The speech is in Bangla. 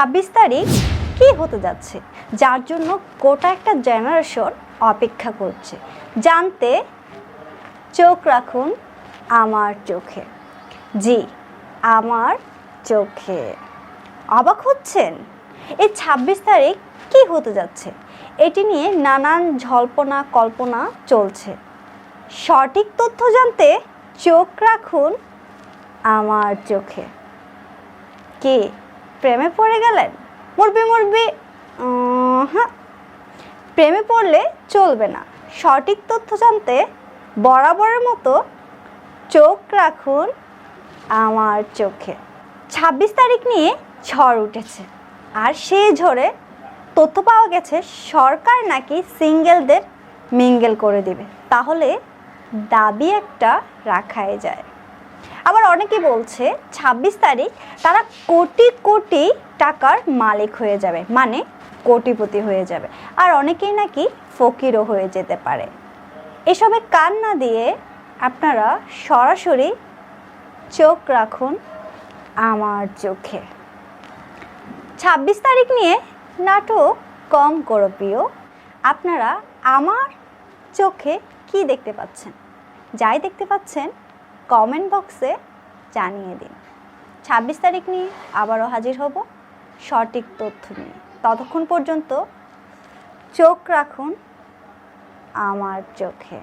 ছাব্বিশ তারিখ কি হতে যাচ্ছে? যার জন্য গোটা একটা জেনারেশন অপেক্ষা করছে। জানতে চোখ রাখুন আমার চোখে। জি, আমার চোখে। অবাক হচ্ছেন? এই ছাব্বিশ তারিখ কি হতে যাচ্ছে? এটি নিয়ে নানান ঝল্পনা কল্পনা চলছে। সঠিক তথ্য জানতে চোখ রাখুন আমার চোখে। কি? প্রেমে পড়ে গেলেন? মরবি মরবি হ্যাঁ প্রেমে পড়লে চলবে না। সঠিক তথ্য জানতে বরাবরের মতো চোখ রাখুন আমার চোখে। ছাব্বিশ তারিখ নিয়ে ঝড় উঠেছে। আর সেই ঝড়ে তথ্য পাওয়া গেছে, সরকার নাকি সিঙ্গেলদের মিঙ্গেল করে দিবে। তাহলে দাবি একটা রাখাই যায়। আবার অনেকে বলছে, ছাব্বিশ তারিখ তারা কোটি কোটি টাকার মালিক হয়ে যাবে মানে কোটিপতি হয়ে যাবে। আর অনেকেই নাকি ফকিরও হয়ে যেতে পারে। এসবে কান না দিয়ে আপনারা সরাসরি চোখ রাখুন আমার চোখে। ছাব্বিশ তারিখ নিয়ে নাটক কম করো প্রিয় আপনারা আমার চোখে কি দেখতে পাচ্ছেন? যাই দেখতে পাচ্ছেন কমেন্ট বক্সে জানিয়ে দিন। ছাব্বিশ তারিখ নিয়ে আবারও হাজির হব সঠিক তথ্য নিয়ে। ততক্ষণ পর্যন্ত চোখ রাখুন আমার চোখে।